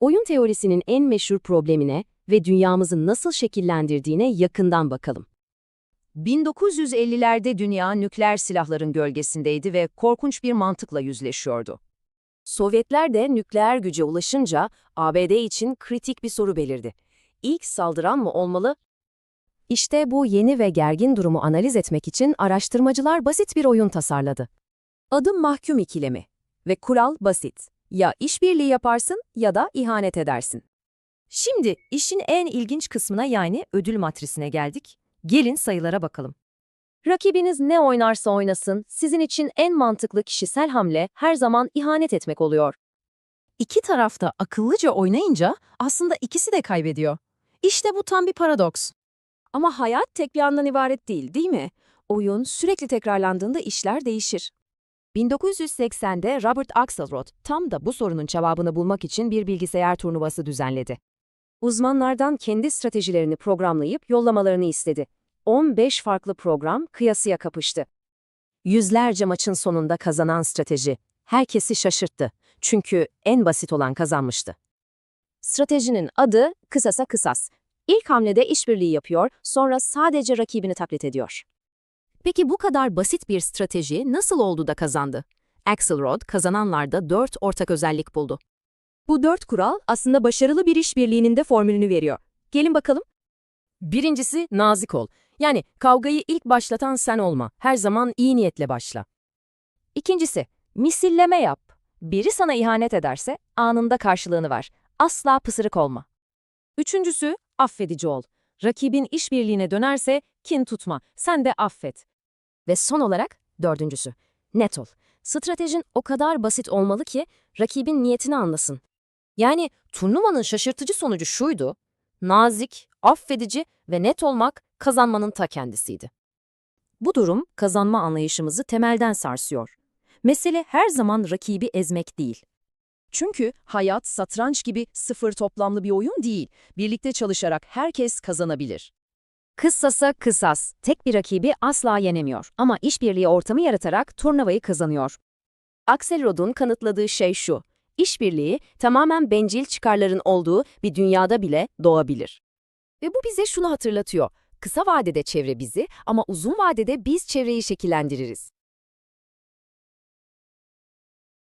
Oyun teorisinin en meşhur problemine ve dünyamızı nasıl şekillendirdiğine yakından bakalım. 1950'lerde dünya nükleer silahların gölgesindeydi ve korkunç bir mantıkla yüzleşiyordu. Sovyetler de nükleer güce ulaşınca ABD için kritik bir soru belirdi. İlk saldıran mı olmalı? İşte bu yeni ve gergin durumu analiz etmek için araştırmacılar basit bir oyun tasarladı. Adı mahkum ikilemi ve kural basit. Ya işbirliği yaparsın ya da ihanet edersin. Şimdi işin en ilginç kısmına yani ödül matrisine geldik. Gelin sayılara bakalım. Rakibiniz ne oynarsa oynasın, sizin için en mantıklı kişisel hamle her zaman ihanet etmek oluyor. İki tarafta akıllıca oynayınca aslında ikisi de kaybediyor. İşte bu tam bir paradoks. Ama hayat tek bir andan ibaret değil, değil mi? Oyun sürekli tekrarlandığında işler değişir. 1980'de Robert Axelrod tam da bu sorunun cevabını bulmak için bir bilgisayar turnuvası düzenledi. Uzmanlardan kendi stratejilerini programlayıp yollamalarını istedi. 15 farklı program kıyasıya kapıştı. Yüzlerce maçın sonunda kazanan strateji herkesi şaşırttı. Çünkü en basit olan kazanmıştı. Stratejinin adı kısasa kısas. İlk hamlede işbirliği yapıyor, sonra sadece rakibini taklit ediyor. Peki bu kadar basit bir strateji nasıl oldu da kazandı? Axelrod kazananlarda dört ortak özellik buldu. Bu dört kural aslında başarılı bir işbirliğinin de formülünü veriyor. Gelin bakalım. Birincisi nazik ol. Yani kavgayı ilk başlatan sen olma. Her zaman iyi niyetle başla. İkincisi, misilleme yap. Biri sana ihanet ederse anında karşılığını ver. Asla pısırık olma. Üçüncüsü, affedici ol. Rakibin işbirliğine dönerse kin tutma. Sen de affet. Ve son olarak dördüncüsü, net ol. Stratejin o kadar basit olmalı ki rakibin niyetini anlasın. Yani turnuvanın şaşırtıcı sonucu şuydu. Nazik, affedici ve net olmak kazanmanın ta kendisiydi. Bu durum kazanma anlayışımızı temelden sarsıyor. Mesele her zaman rakibi ezmek değil. Çünkü hayat satranç gibi sıfır toplamlı bir oyun değil. Birlikte çalışarak herkes kazanabilir. Kıssasa kısas, tek bir rakibi asla yenemiyor ama işbirliği ortamı yaratarak turnuvayı kazanıyor. Axelrod'un kanıtladığı şey şu, işbirliği tamamen bencil çıkarların olduğu bir dünyada bile doğabilir. Ve bu bize şunu hatırlatıyor, kısa vadede çevre bizi ama uzun vadede biz çevreyi şekillendiririz.